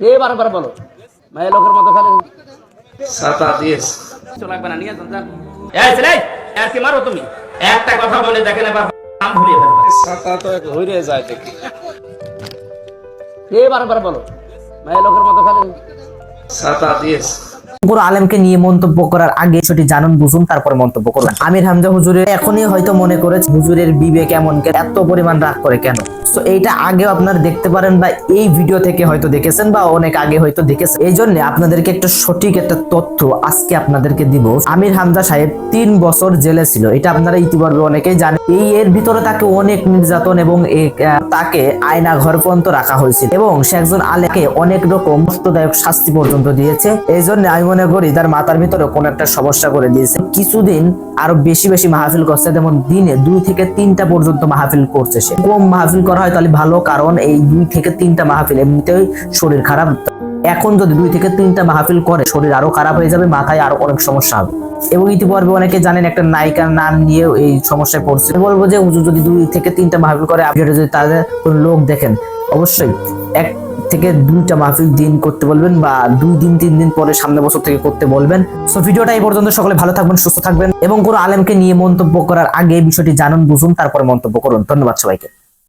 এ বারবার বলো। মায়ের লোকের মতো খালি। সাতা দিয়েছ লাগবে না নিয়ে যান যান। এই ছেলে আর কি মারো তুমি? একটা কথা বলে দেখেন এবার নাম ভুলিয়ে ফেলবে। সাতা তো এক হইরে যায় দেখি। এ বারবার বলো। মায়ের লোকের মতো খালি। সাতা দিয়েছ পুরো আলেমকে নিয়ে মন্তব্য করার আগে সেটি জানুন বুঝুন তারপরে মন্তব্য করবেন আমির হামজা হুজুরের এখনই হয়তো মনে করেছে হুজুরের বিবেক এমন কেন এত পরিমাণ রাগ করে কেন? তো এইটা আগেও আপনারা দেখতে পারেন বা এই ভিডিও থেকে হয়তো দেখেছেন বা অনেক আগে হয়তো দেখেছেন। এই জন্য আপনাদেরকে একটা সঠিক একটা তথ্য আজকে আপনাদেরকে দিব। আমির হামজা সাহেব তিন বছর জেলে ছিল। এটা আপনারা ইতিপূর্বে অনেকেই জানেন। এই এর ভিতরে তাকে অনেক নির্যাতন এবং তাকে আয়না ঘর পর্যন্ত রাখা হয়েছিল এবং সে একজন আলেকে অনেক রকম কষ্টদায়ক শাস্তি পর্যন্ত দিয়েছে। এই জন্য আমি মনে করি তার মাথার ভিতরে কোনো একটা সমস্যা করে দিয়েছে। কিছুদিন আরও বেশি বেশি মাহফিল করছে। যেমন দিনে দুই থেকে তিনটা পর্যন্ত মাহফিল করছে সে। কম মাহফিল করা হয়, তাহলে ভালো, কারণ এই দুই থেকে তিনটা মাহফিল এমনিতেই শরীর খারাপ। এখন যদি দুই থেকে তিনটা মাহফিল করে, শরীর আরও খারাপ হয়ে যাবে, মাথায় আরও অনেক সমস্যা হবে। এবং ইতিপূর্বে অনেকে জানেন, একটা নায়িকার নাম নিয়ে এই সমস্যায় পড়ছে। বলব যে হুজুর যদি দুই থেকে তিনটা মাহফিল করে, আপনি যদি তাদের কোনো লোক দেখেন, অবশ্যই এক থেকে দুইটা মাহফিল দিন করতে বলবেন বা দুই দিন, তিন দিন পরে সামনে বছর থেকে করতে বলবেন। সো ভিডিওটা এই পর্যন্ত। সকলে ভালো থাকবেন, সুস্থ থাকবেন এবং কোনো আলেমকে নিয়ে মন্তব্য করার আগে বিষয়টি জানুন, বুঝুন, তারপরে মন্তব্য করুন। ধন্যবাদ সবাইকে।